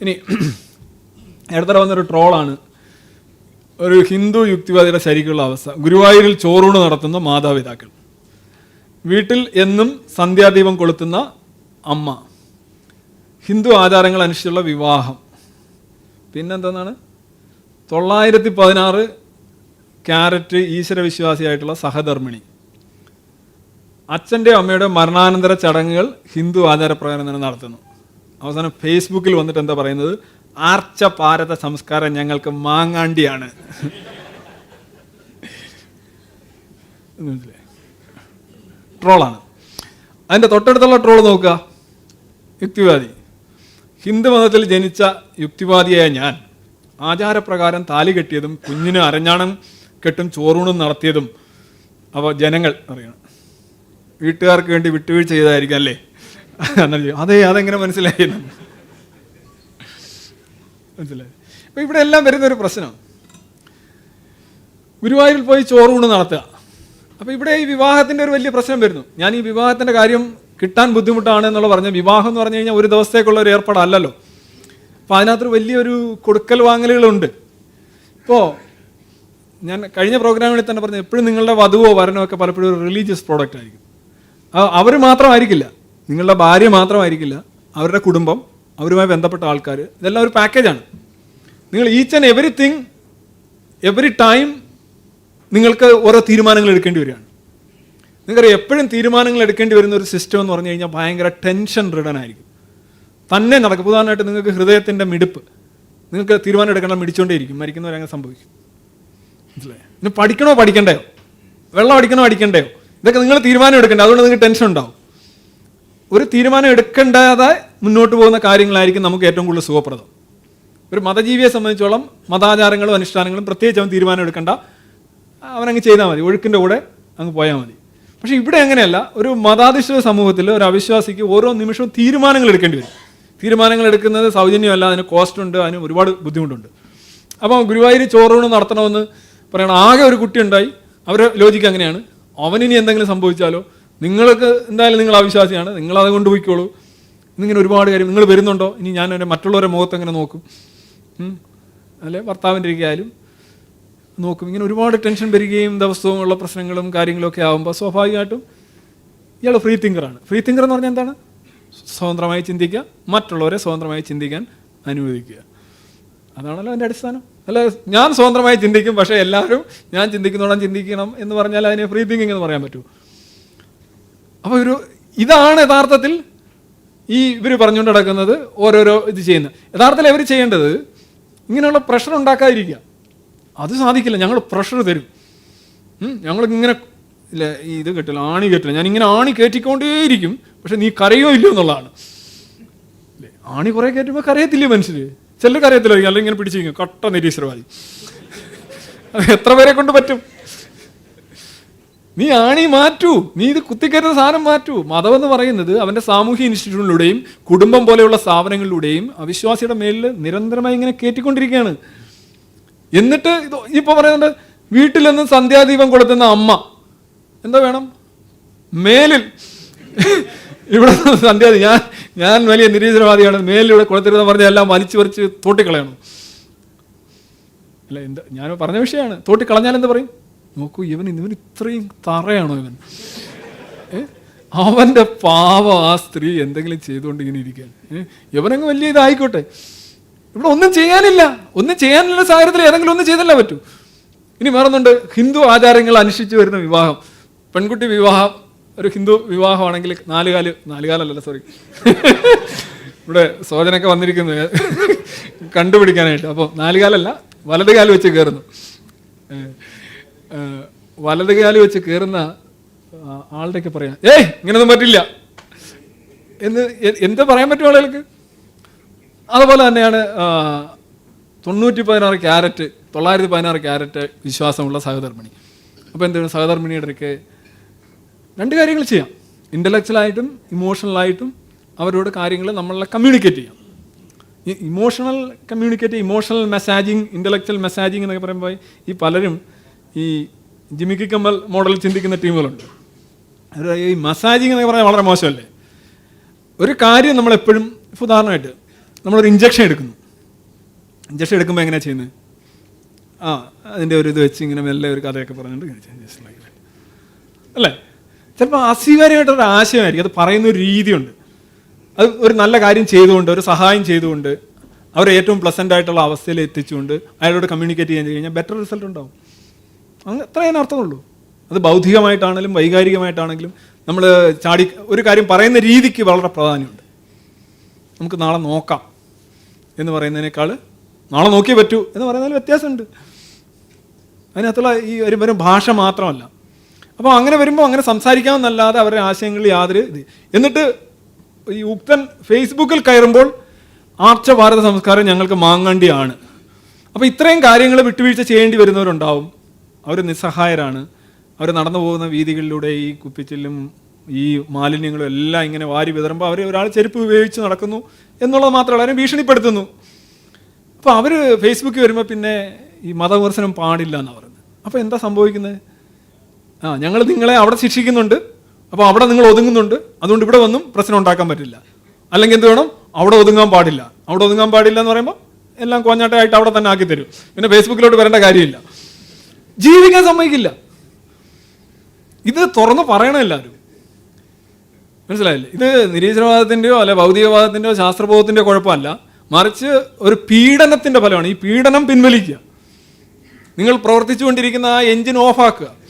ഇനി അടുത്ത വന്നൊരു ട്രോളാണ്. ഒരു ഹിന്ദു യുക്തിവാദിയുടെ ശരിക്കുള്ള അവസ്ഥ. ഗുരുവായൂരിൽ ചോറൂണ് നടത്തുന്ന മാതാപിതാക്കൾ. വീട്ടിൽ എന്നും സന്ധ്യാദീപം കൊളുത്തുന്ന അമ്മ. ഹിന്ദു ആചാരങ്ങൾ അനുസരിച്ചുള്ള വിവാഹം. പിന്നെന്താണ് തൊള്ളായിരത്തി പതിനാറ് ക്യാരറ്റ് ഈശ്വരവിശ്വാസിയായിട്ടുള്ള സഹധർമ്മിണി. അച്ഛന്റെ അമ്മയുടെ മരണാനന്തര ചടങ്ങുകൾ ഹിന്ദു ആചാരപ്രകാരം തന്നെ നടത്തുന്നു. അവസാനം ഫേസ്ബുക്കിൽ വന്നിട്ട് എന്താ പറയുന്നത്? ആർച്ച പാരത സംസ്കാരം ഞങ്ങൾക്ക് മാങ്ങാണ്ടിയാണ്? ട്രോളാണ്. അതിന്റെ തൊട്ടടുത്തുള്ള ട്രോൾ നോക്കുക. യുക്തിവാദി. ഹിന്ദു മതത്തിൽ ജനിച്ച യുക്തിവാദിയായ ഞാൻ ആചാരപ്രകാരം താലി കെട്ടിയതും കുഞ്ഞിന് അരഞ്ഞാണം കെട്ടും ചോറൂണും നടത്തിയതും അവ ജനങ്ങൾ അറിയണം. വീട്ടുകാർക്ക് വേണ്ടി വിട്ടുവീഴ്ച ചെയ്തായിരിക്കും അല്ലേ? അതെ അതെങ്ങനെ മനസ്സിലായി. മനസ്സിലായി. അപ്പൊ ഇവിടെ എല്ലാം വരുന്ന ഒരു പ്രശ്നം. ഗുരുവായൂരിൽ പോയി ചോറൂണ് നടത്തുക. അപ്പൊ ഇവിടെ ഈ വിവാഹത്തിന്റെ ഒരു വലിയ പ്രശ്നം വരുന്നു. ഞാൻ ഈ വിവാഹത്തിന്റെ കാര്യം കിട്ടാൻ ബുദ്ധിമുട്ടാണ് എന്നുള്ള പറഞ്ഞ വിവാഹം എന്ന് പറഞ്ഞു കഴിഞ്ഞാൽ ഒരു ദിവസത്തേക്കുള്ള ഒരു ഏർപ്പാടല്ലല്ലോ. അപ്പൊ അതിനകത്തൊരു വലിയൊരു കൊടുക്കൽ വാങ്ങലുകളുണ്ട്. ഇപ്പോ ഞാൻ കഴിഞ്ഞ പ്രോഗ്രാമിൽ തന്നെ പറഞ്ഞു എപ്പോഴും നിങ്ങളുടെ വധുവോ വരനോ ഒക്കെ പലപ്പോഴും ഒരു റിലീജിയസ് പ്രോഡക്റ്റ് ആയിരിക്കും. അവർ മാത്രമായിരിക്കില്ല. നിങ്ങളുടെ ഭാര്യ മാത്രമായിരിക്കില്ല അവരുടെ കുടുംബം അവരുമായി ബന്ധപ്പെട്ട ആൾക്കാർ ഇതെല്ലാം ഒരു പാക്കേജാണ് നിങ്ങൾ each and everything every time നിങ്ങൾക്ക് ഓരോ തീരുമാനങ്ങൾ എടുക്കേണ്ടി വരികയാണ്. നിങ്ങൾക്കറിയാം എപ്പോഴും തീരുമാനങ്ങൾ എടുക്കേണ്ടി വരുന്ന ഒരു സിസ്റ്റം എന്ന് പറഞ്ഞു കഴിഞ്ഞാൽ ഭയങ്കര ടെൻഷൻ റിഡൻ ആയിരിക്കും. തന്നെ നടക്കും ഉദാഹരണമായിട്ട് നിങ്ങൾക്ക് ഹൃദയത്തിന്റെ മിടുപ്പ് നിങ്ങൾക്ക് തീരുമാനം എടുക്കണം മിടിച്ചുകൊണ്ടേയിരിക്കും മരിക്കുന്നവരെ അങ്ങനെ സംഭവിക്കും. മനസ്സിലായോ? പിന്നെ പഠിക്കണോ പഠിക്കണ്ടയോ? വെള്ളം അടിക്കണോ അടിക്കണ്ടയോ? ഇതൊക്കെ നിങ്ങൾ തീരുമാനം എടുക്കണ്ടേ അതുകൊണ്ട് നിങ്ങൾക്ക് ടെൻഷൻ ഉണ്ടാവും. ഒരു തീരുമാനം എടുക്കേണ്ടതായ മുന്നോട്ട് പോകുന്ന കാര്യങ്ങളായിരിക്കും നമുക്ക് ഏറ്റവും കൂടുതൽ സുഖപ്രദം. ഒരു മതജീവിയെ സംബന്ധിച്ചോളം മതാചാരങ്ങളും അനുഷ്ഠാനങ്ങളും പ്രത്യേകിച്ച് അവൻ തീരുമാനം എടുക്കണ്ട. അവനങ്ങ് ചെയ്താൽ മതി. ഒഴുക്കിന്റെ കൂടെ അങ്ങ് പോയാൽ മതി. പക്ഷേ ഇവിടെ അങ്ങനെയല്ല. ഒരു മതാധിഷ്ഠിത സമൂഹത്തിൽ ഒരു അവിശ്വാസിക്ക് ഓരോ നിമിഷവും തീരുമാനങ്ങൾ എടുക്കേണ്ടി വരും. തീരുമാനങ്ങൾ എടുക്കുന്നത് സൗജന്യമല്ല. അതിന് കോസ്റ്റ് ഉണ്ട്. അതിന് ഒരുപാട് ബുദ്ധിമുട്ടുണ്ട്. അപ്പോൾ ഗുരുവായൂർ ചോറൂണ് നടത്തണമെന്ന് പറയണം ആകെ ഒരു കുട്ടി ഉണ്ടായി. അവരെ ലോജിക്ക് അങ്ങനെയാണ്. അവനിനി എന്തെങ്കിലും സംഭവിച്ചാലോ? നിങ്ങൾക്ക് എന്തായാലും നിങ്ങൾ അവിശ്വാസിയാണ്. നിങ്ങൾ അത് കൊണ്ടുപോയിക്കോളൂ. ഇന്നിങ്ങനെ ഒരുപാട് കാര്യം നിങ്ങൾ വരുന്നുണ്ടോ? ഇനി ഞാൻ എന്റെ മറ്റുള്ളവരെ മുഖത്ത് എങ്ങനെ നോക്കും. അല്ലെ ഭർത്താവിന്റെ ഇരിക്കായാലും നോക്കും. ഇങ്ങനെ ഒരുപാട് ടെൻഷൻ വരികയും ദിവസവും ഉള്ള പ്രശ്നങ്ങളും കാര്യങ്ങളൊക്കെ ആകുമ്പോൾ സ്വാഭാവികമായിട്ടും ഇയാൾ ഫ്രീ തിങ്കറാണ് ഫ്രീ തിങ്കർ എന്ന് പറഞ്ഞാൽ എന്താണ്? സ്വതന്ത്രമായി ചിന്തിക്കുക മറ്റുള്ളവരെ സ്വതന്ത്രമായി ചിന്തിക്കാൻ അനുവദിക്കുക. അതാണല്ലോ എന്റെ അടിസ്ഥാനം. അല്ല ഞാൻ സ്വതന്ത്രമായി ചിന്തിക്കും പക്ഷേ എല്ലാവരും ഞാൻ ചിന്തിക്കുന്നോടാൻ ചിന്തിക്കണം എന്ന് പറഞ്ഞാൽ അതിനെ ഫ്രീ തിങ്കിങ് എന്ന് പറയാൻ പറ്റൂ. അപ്പോൾ ഒരു ഇതാണ് യഥാർത്ഥത്തിൽ ഈ ഇവർ പറഞ്ഞുകൊണ്ട് നടക്കുന്നത് ഓരോരോ ഇത് ചെയ്യുന്നത്. യഥാർത്ഥത്തിൽ അവർ ചെയ്യേണ്ടത് ഇങ്ങനെയുള്ള പ്രഷർ ഉണ്ടാക്കാതിരിക്കുക. അത് സാധിക്കില്ല. ഞങ്ങൾ പ്രഷർ തരും. ഞങ്ങൾക്കിങ്ങനെ ഇല്ല ഇത് കെട്ടില്ല ആണി കെട്ടില്ല. ഞാൻ ഇങ്ങനെ ആണി കയറ്റിക്കൊണ്ടേയിരിക്കും പക്ഷെ നീ കരയോ ഇല്ലയോ എന്നുള്ളതാണ്? ആണി കുറേ കയറ്റുമ്പോൾ കരയത്തില്ലേ മനുഷ്യർ ചിലർ അറിയത്തില്ല അല്ലെങ്കിൽ ഇങ്ങനെ പിടിച്ചിരിക്കും കട്ട നിരീശ്വരവാദി. എത്ര പേരെ കൊണ്ട് പറ്റും? നീ ആണി മാറ്റൂ. നീ ഇത് കുത്തിക്കരുന്ന സാധനം മാറ്റൂ. മതം എന്ന് പറയുന്നത് അവന്റെ സാമൂഹ്യ ഇൻസ്റ്റിറ്റ്യൂട്ടിലൂടെയും കുടുംബം പോലെയുള്ള സ്ഥാപനങ്ങളിലൂടെയും അവിശ്വാസിയുടെ മേലിൽ നിരന്തരമായി ഇങ്ങനെ കയറ്റിക്കൊണ്ടിരിക്കുകയാണ് എന്നിട്ട് ഇത് ഇപ്പൊ പറയുന്നുണ്ട് വീട്ടിൽ സന്ധ്യാദീപം കൊളുത്തുന്ന അമ്മ. എന്താ വേണം? മേലിൽ. ഇവിടെ സന്ധ്യാദി ഞാൻ ഞാൻ വലിയ നിരീശ്വരവാദിയാണ്. മേലിൽ ഇവിടെ കൊളുത്തരുതെന്ന് പറഞ്ഞാൽ എല്ലാം വലിച്ചു പറിച്ച് തോട്ടിക്കളയണം. അല്ല എന്താ ഞാൻ പറഞ്ഞ വിഷയമാണ്. തോട്ടിക്കളഞ്ഞാൽ എന്ത് പറയും? നോക്കൂ ഇവൻ ഇവൻ ഇത്രയും തറയാണോ ഇവൻ? അവന്റെ പാവം ആ സ്ത്രീ എന്തെങ്കിലും ചെയ്തുകൊണ്ട് ഇങ്ങനെ ഇരിക്കാൻ? ഇവനങ്ങ് വലിയ ഇതായിക്കോട്ടെ. ഇവിടെ ഒന്നും ചെയ്യാനില്ല. ഒന്നും ചെയ്യാനുള്ള സാഹചര്യത്തിൽ ഏതെങ്കിലും ഒന്നും ചെയ്തല്ലേ പറ്റൂ. ഇനി വേറൊന്നുണ്ട്. ഹിന്ദു ആചാരങ്ങൾ അനുഷ്ഠിച്ചു വരുന്ന വിവാഹം. പെൺകുട്ടി വിവാഹം ഒരു ഹിന്ദു വിവാഹമാണെങ്കിൽ നാലുകാൽ നാലുകാലല്ല സോറി ഇവിടെ സോജനൊക്കെ വന്നിരിക്കുന്നു. കണ്ടുപിടിക്കാനായിട്ട്. അപ്പോൾ നാലുകാലല്ല വലത് കാൽ വെച്ച് കയറുന്നു. വലത് കാലി വെച്ച് കയറുന്ന ആളുടെയൊക്കെ പറയാം ഏയ് ഇങ്ങനൊന്നും പറ്റില്ല. എന്ന് എന്താ പറയാൻ പറ്റും ആളുകൾക്ക്? അതുപോലെ തന്നെയാണ് തൊണ്ണൂറ്റി പതിനാറ് ക്യാരറ്റ് തൊള്ളായിരത്തി പതിനാറ് ക്യാരറ്റ് വിശ്വാസമുള്ള സഹധർമ്മിണി. അപ്പോൾ എന്താണ് സഹധർമ്മിണിയുടെ ഒക്കെ രണ്ട് കാര്യങ്ങൾ ചെയ്യാം. ഇന്റലക്ച്വലായിട്ടും ഇമോഷണലായിട്ടും അവരോട് കാര്യങ്ങൾ നമ്മളെ കമ്മ്യൂണിക്കേറ്റ് ചെയ്യാം. Emotional communicate emotional messaging intellectual messaging എന്നൊക്കെ പറയുമ്പോൾ ഈ പലരും ഈ ജിമിക്കി കമ്മൽ മോഡൽ ചിന്തിക്കുന്ന ടീമുകളുണ്ട്. ഈ മസാജിങ് എന്നൊക്കെ പറഞ്ഞാൽ വളരെ മോശമല്ലേ? ഒരു കാര്യം നമ്മളെപ്പോഴും ഉദാഹരണമായിട്ട് നമ്മളൊരു ഇഞ്ചക്ഷൻ എടുക്കുന്നു. ഇഞ്ചക്ഷൻ എടുക്കുമ്പോൾ എങ്ങനെയാണ് ചെയ്യുന്നത്? ആ അതിന്റെ ഒരു ഇത് വെച്ച് ഇങ്ങനെ മെല്ലെ ഒരു കഥയൊക്കെ പറഞ്ഞിട്ട്. അല്ലേ? ചിലപ്പോൾ അസ്വീകാര്യമായിട്ടൊരു ആശയമായിരിക്കും. അത് പറയുന്ന ഒരു രീതിയുണ്ട്. അത് ഒരു നല്ല കാര്യം ചെയ്തുകൊണ്ട് ഒരു സഹായം ചെയ്തുകൊണ്ട് അവരെ ഏറ്റവും പ്ലസന്റ് ആയിട്ടുള്ള അവസ്ഥയിൽ എത്തിച്ചുകൊണ്ട് അയാളോട് കമ്മ്യൂണിക്കേറ്റ് ചെയ്യാൻ കഴിഞ്ഞാൽ ബെറ്റർ റിസൾട്ട് ഉണ്ടാവും. അങ്ങ് അത്ര അതിന് അർത്ഥമുള്ളൂ അത് ബൗദ്ധികമായിട്ടാണെങ്കിലും വൈകാരികമായിട്ടാണെങ്കിലും നമ്മൾ ചാടി ഒരു കാര്യം പറയുന്ന രീതിക്ക് വളരെ പ്രാധാന്യമുണ്ട്. നമുക്ക് നാളെ നോക്കാം എന്ന് പറയുന്നതിനേക്കാൾ നാളെ നോക്കിയേ പറ്റൂ എന്ന് പറയുന്നതിൽ വ്യത്യാസമുണ്ട്. അതിനകത്തുള്ള ഈ ഒരു വെറും ഭാഷ മാത്രമല്ല. അപ്പോൾ അങ്ങനെ വരുമ്പോൾ അങ്ങനെ സംസാരിക്കാമെന്നല്ലാതെ അവരുടെ ആശയങ്ങളിൽ യാതൊരു ഇത് എന്നിട്ട് ഈ ഉക്തൻ ഫേസ്ബുക്കിൽ കയറുമ്പോൾ ആർച്ച ഭാരത സംസ്കാരം ഞങ്ങൾക്ക് മാങ്ങണ്ടിയാണ്. അപ്പോൾ ഇത്രയും കാര്യങ്ങൾ വിട്ടുവീഴ്ച ചെയ്യേണ്ടി വരുന്നവരുണ്ടാവും. അവർ നിസ്സഹായരാണ്. അവർ നടന്നു പോകുന്ന വീതികളിലൂടെ ഈ കുപ്പിച്ചില്ലും ഈ മാലിന്യങ്ങളും എല്ലാം ഇങ്ങനെ വാരി വിതറുമ്പോൾ അവർ ഒരാൾ ചെരുപ്പ് ഉപയോഗിച്ച് നടക്കുന്നു എന്നുള്ളത് മാത്രമല്ല അവരെ ഭീഷണിപ്പെടുത്തുന്നു. അപ്പോൾ അവർ ഫേസ്ബുക്കിൽ വരുമ്പോൾ പിന്നെ ഈ മതവിമർശനം പാടില്ല എന്നാണ് പറയുന്നത്. അപ്പോൾ എന്താ സംഭവിക്കുന്നത് ആ ഞങ്ങൾ നിങ്ങളെ അവിടെ ശിക്ഷിക്കുന്നുണ്ട്. അപ്പോൾ അവിടെ നിങ്ങൾ ഒതുങ്ങുന്നുണ്ട്. അതുകൊണ്ട് ഇവിടെ വന്നും പ്രശ്നം ഉണ്ടാക്കാൻ പറ്റില്ല. അല്ലെങ്കിൽ എന്ത് വേണം? അവിടെ ഒതുങ്ങാൻ പാടില്ല. അവിടെ ഒതുങ്ങാൻ പാടില്ല എന്ന് പറയുമ്പോൾ എല്ലാം കോഞ്ഞാട്ടമായിട്ട് അവിടെ തന്നെ ആക്കി തരും. പിന്നെ ഫേസ്ബുക്കിലോട്ട് വരേണ്ട കാര്യമില്ല. ജീവിക്കാൻ സമ്മതിക്കില്ല. ഇത് തുറന്ന് പറയണം എല്ലാവരും. മനസ്സിലായില്ലേ? ഇത് നിരീശ്വരവാദത്തിന്റെയോ അല്ലെ ഭൗതികവാദത്തിന്റെയോ ശാസ്ത്രബോധത്തിന്റെയോ കുഴപ്പമല്ല. മറിച്ച് ഒരു പീഡനത്തിന്റെ ഫലമാണ്. ഈ പീഡനം പിൻവലിക്കുക. നിങ്ങൾ പ്രവർത്തിച്ചുകൊണ്ടിരിക്കുന്ന ആ എഞ്ചിൻ ഓഫാക്കുക